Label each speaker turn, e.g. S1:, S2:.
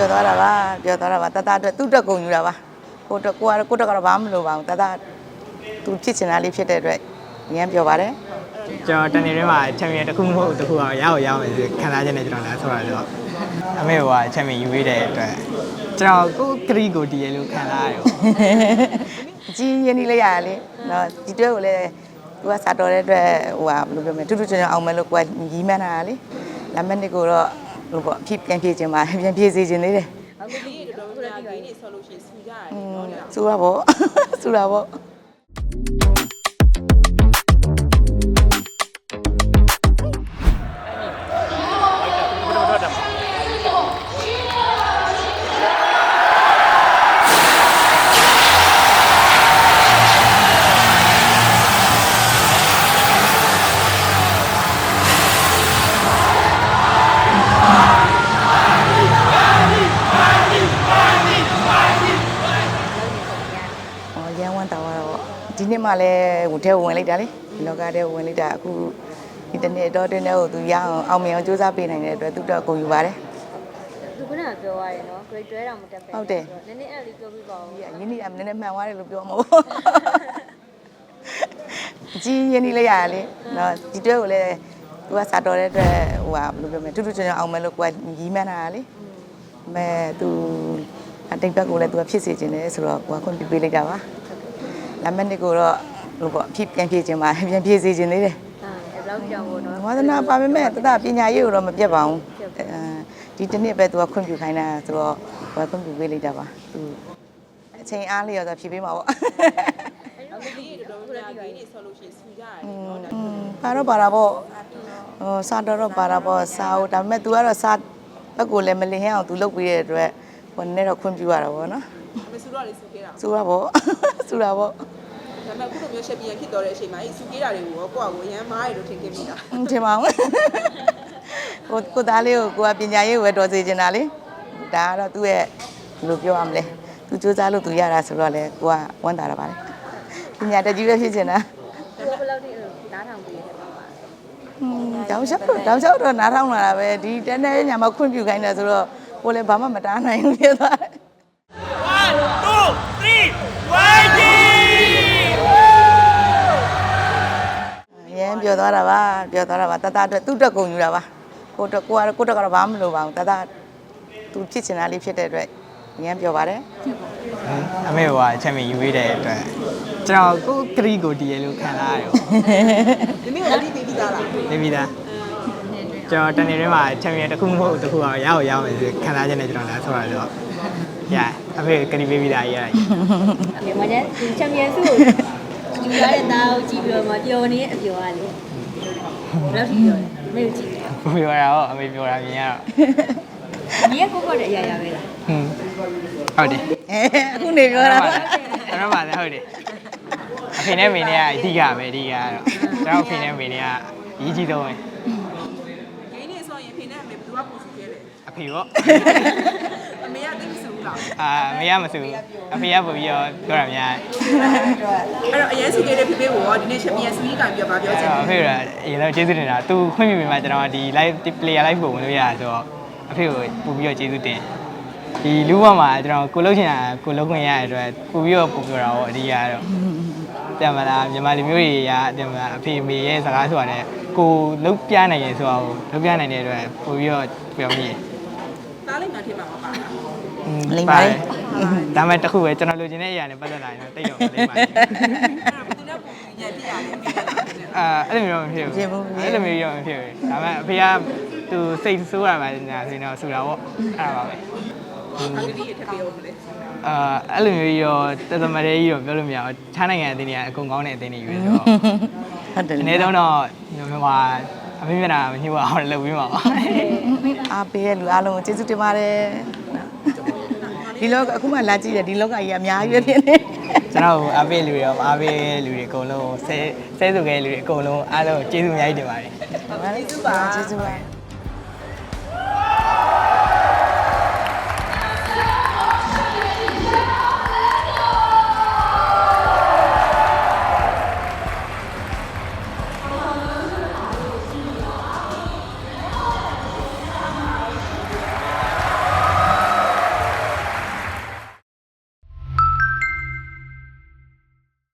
S1: ပြောသွားတာပါပြောသွားတာပါတတအတွက်သူ့အတွက်ကုန်ယူတာပါကိုတော့ကိုကတော့ကိုတော့ကတော့ဘာမှမလိုပါဘူးတတသူဖြစ်ချင်တာလေးဖြစ်တဲ့အတွက်ရမ်းပြောပါတယ်
S2: ကျွန်တော်တနေ့တွင်းမှာချန်ပီယံတစ်ခုမဟုတ်တစ်ခုအောင်ရအောင်ရအောင်ဆိုခံစားချက်နဲ့ကျွန်တော်လာဆောတာဆိုတော့အမေကချန်ပီယံယူပေးတဲ့အတွက်ကျွန်တော်ကိုကရီကိုတည်ရလို့ခံစားရတယ်ပေါ့
S1: အကြီးရင်းနှီးလိုက်ရတာလေနော်ဒီတွဲကိုလည်းသူကစာတော်တဲ့အတွက်ဟိုဟာဘယ်လိုပြောမလဲတူတူချွန်ချွန်အောင်မယ်လို့ကိုကရီးမှန်းတာလေလက်မနစ်ကိုတော့ ဟိုပေါ့အဖြစ်ပြန်ပြေးခြင်းပါပြန်ပြေးစေခြင်းသေးတယ်
S3: အခုဒီတော်တော်များများဒီနေ့ဆောလို့ရှိရင်ဆူကြရတယ်နော်လေ
S1: စူတာပေါ့စူတာပေါ့ ဒီနှစ်မှလည်းဟိုထဲဝင်လိုက်တာလေဒီလောကထဲဝင်လိုက်တာအခုဒီတနေ့တော့တင်းတဲ့ကိုသူရအောင်အောင်မြင်အောင်စူးစမ်းပေးနိုင်တဲ့အတွက်သူတော့ကုန်ယူပါတယ်
S4: သူကလည်းပြောရတယ်နော် grade 12တောင်မတက်ပဲ
S1: ဟုတ်တယ်
S4: နည်းနည်းအဲ့လေးပြောပြပါဦး
S1: ဒီအရင်းနှီးအမနည်းနည်းမှန်သွားတယ်လို့ပြောမှာပေါ့အကြီးရင်းနှီးလိုက်ရတာလေနော်ဒီတွဲကိုလည်းသူကစာတော်တဲ့အတွက်ဟိုဟာဘယ်လိုပြောမလဲတူတူချွန်ချွန်အောင်မယ်လို့ကိုကရီးမှန်းတာလေမဲသူအတိတ်ဘက်ကိုလည်းသူကဖြစ်စေခြင်းတယ်ဆိုတော့ကိုကခွင့်ပြုပေးလိုက်တာပါ လက်မနစ်ကိုတော့ဟိုပေါ့အဖြစ်ပြန်ပြေးခြင်းပါပြန်ပြေးစေခြင်းသေးတယ်
S4: အာဘယ်လောက်ကြောင်ဖို့နော်
S1: ဝါသနာပါပေမဲ့တတပညာရေးကိုတော့မပြတ်ပါဘူးအဲဒီတစ်နှစ်ပဲသူကခွင့်ပြုခိုင်းတာဆိုတော့ဟိုခွင့်ပြုပေးလိုက်တာပါသူအချိန်အားလျော်ဆိုဖြည့်ပေးမှာပေါ့
S3: အခုဒီတော်တော်များများဒီနေ့ဆောလို့ရှိရင်ဆူကြရတယ်နော်လေ
S1: อืมပါတော့ပါတာပေါ့ဟိုစာတော့တော့ပါတာပေါ့စာဟိုဒါပေမဲ့ तू ကတော့စာဘက်ကိုလည်းမလင်ဟင်းအောင် तू လုပ်ပေးတဲ့အတွက် ဟိုနည်းနည်းတော့ခွင့်ပြုရတာပေါ့နော်
S3: မဆူတော့လေဆူခဲ့တာ
S1: စူတာပေါ့စူတာပေါ့
S3: ဒါပေမဲ့အခုလိုမျိုးချက်ပြန်ဖြစ်တော့တဲ့အချိန်မှာအဲ့ဆူခဲ့တာတွေကိုရောကိုယ့်အကိုရမ်းမားရလို့ထင်ခဲ့မိတာ
S1: အင်းထင်ပါဦးဟိုကိုသားလေးကိုကိုကပညာရေးကိုပဲတော်စေချင်တာလေဒါကတော့သူ့ရဲ့ဘယ်လိုပြောရမလဲသူစူးစမ်းလို့သူရတာဆိုတော့လေကိုကဝမ်းသာတာပါလေပညာတတ်ကြီးပဲဖြစ်ချင်တာ
S4: သူကဘယ်လောက်ထိနားထောင်ပေးရတယ်ပါပါ
S1: อืมတောင်လျှောက်တော့တောင်လျှောက်တော့နားထောင်လာတာပဲဒီတန်းတဲ့ညမှာခွင့်ပြုခိုင်းတယ်ဆိုတော့ ကိုလည်းဘာမှမတားနိုင်ဘူးဖြစ်သွားတယ်ရမ်းပြောသွားတာပါပြောသွားတာပါတတအတွက်သူ့အတွက်ကုန်ယူတာပါကိုတော့ကိုကတော့ကိုတော့ကတော့ဘာမှမလိုပါဘူးတတသူဖြစ်ချင်တာလေးဖြစ်တဲ့အတွက်ရမ်းပြောပါတယ်
S2: အမေကချန်ပီယံယူပေးတဲ့အတွက်ကျွန်တော်ကိုကရီကိုတည်ရလို့ခံစားရတယ်ပေါ့
S3: ဒီနေ့ကတိပေးပြီးသားလား
S2: နေပြီးသား ကျွန်တော်တနေ့တွင်းမှာချန်ပီယံတစ်ခုမဟုတ်တစ်ခုအောင်ရအောင်ရအောင်ဆိုခံစားချက်နဲ့ကျွန်တော်လာဆောတာဆိုတော့ရအဖေကရီပေးပြီးသားရရတယ်
S4: ဒီမှာကျဒီချန်ပီယံစုကိုယူရတဲ့သားကိုကြည့်ပြီးတော့မှပျော်နေတဲ့အပျော်ကလေဘယ်လောက်ထိပျော်လဲမင်းကြည့်တယ်
S2: ပြောတာတော့အမေပြောတာမြင်ရတော့
S4: ဒီကကိုကိုတဲ့အရာရာပဲလား
S2: ဟွန်းဟုတ်တယ်
S1: အဲအခုနေပြောတာပါ
S2: ကျွန်တော်ပါလည်းဟုတ်တယ်အဖေနဲ့မေနဲ့ကအဓိကပဲအဓိကကတော့ကျွန်တော်အဖေနဲ့မေနဲ့ကအရေးကြီးဆုံးပဲ
S3: ဒီနေ့ဆောရင်ဖေနဲ့အမေဘယ်သူကပူဆူခဲ့လဲ
S2: အဖေပေါ့
S3: အမေကသိမဆူဘူးလား
S2: အာမေကမဆူဘူးအဖေကပို့ပြီးတော့ပြောတာများ
S3: အဲ့တော့အရင်ဆူခဲ့တဲ့ဖေဖေကိုရောဒီနေ့ချက်ပြန်ဆူကြီးကံပြပါပြောချင်
S2: အဖေကအရင်တော့ကျေးဇူးတင်တာသူခွင့်ပြုပြီးမှကျွန်တော်ဒီ live player live ကိုဝင်လို့ရတာဆိုတော့အဖေကိုပို့ပြီးတော့ကျေးဇူးတင်ဒီလူဘမှာကျွန်တော်ကိုလုံးချင်တာကိုလုံးခွင့်ရတဲ့အတွက်ပို့ပြီးတော့ပို့ပြောတာပေါ့အဓိကကတော့ပြန်မလားမြန်မာလူမျိုးတွေကပြန်မလားအဖေမေရဲ့စကားဆိုတာနဲ့ကိုလုံးပြနိုင်ရင်ဆိုတော့လုံးပြနိုင်တဲ့အတွက်ပို့ပြီးတော့ပြောမိတယ်
S3: တားလိုက်မှထင်မှာမပါဘူး
S1: လိမ့်ပါလေ
S2: ဒါမှတခုပဲကျွန်တော်လိုချင်တဲ့အရာနဲ့ပတ်သက်လာရင်တော့တိတ်တော့မလိမ့်ပါဘူး
S3: အဲ့တော့ဘယ်သူနဲ့ပူညက်ပြရတယ်အမေကလည်း
S2: အာအဲ့လိုမျိုးမဖြစ်ဘူးအဲ့လိုမျိုးရောမဖြစ်ဘူးဒါပေမဲ့အဖေကသူစိတ်ဆိုးရပါညာဆိုရင်တော့ဆူတာပေါ့အဲ့ဒါပါပဲ
S3: အကတိရထပ်ပြောမလဲ
S2: အာအဲ့လိုမျိုးရောတသမရဲကြီးတော့ပြောလို့မရဘူးခြားနိုင်ငံအသင်းတွေကအကုန်ကောင်းတဲ့အသင်းတွေယူဆိုတော့
S1: ဟုတ်တယ်
S2: အနည်းဆုံးတော့မြန်မာ အမေမျက်နှာမညှို့အောင်လုပ်ပြီးမှာပါ
S1: အားပေးတဲ့လူအားလုံးကိုကျေးဇူးတင်ပါတယ်ဒီလောကအခုမှလာကြည့်တယ်ဒီလောကကြီးအများကြီးပဲဖြစ်နေ
S2: ကျွန်တော်အားပေးလူတွေရောအားပေးလူတွေအကုန်လုံးဆဲဆဲဆိုခဲ့လူတွေအကုန်လုံးအားလုံးကျေးဇူးအများကြီးတင်ပါတယ်
S3: ကျေးဇူးပါ
S1: ကျေးဇူးပါ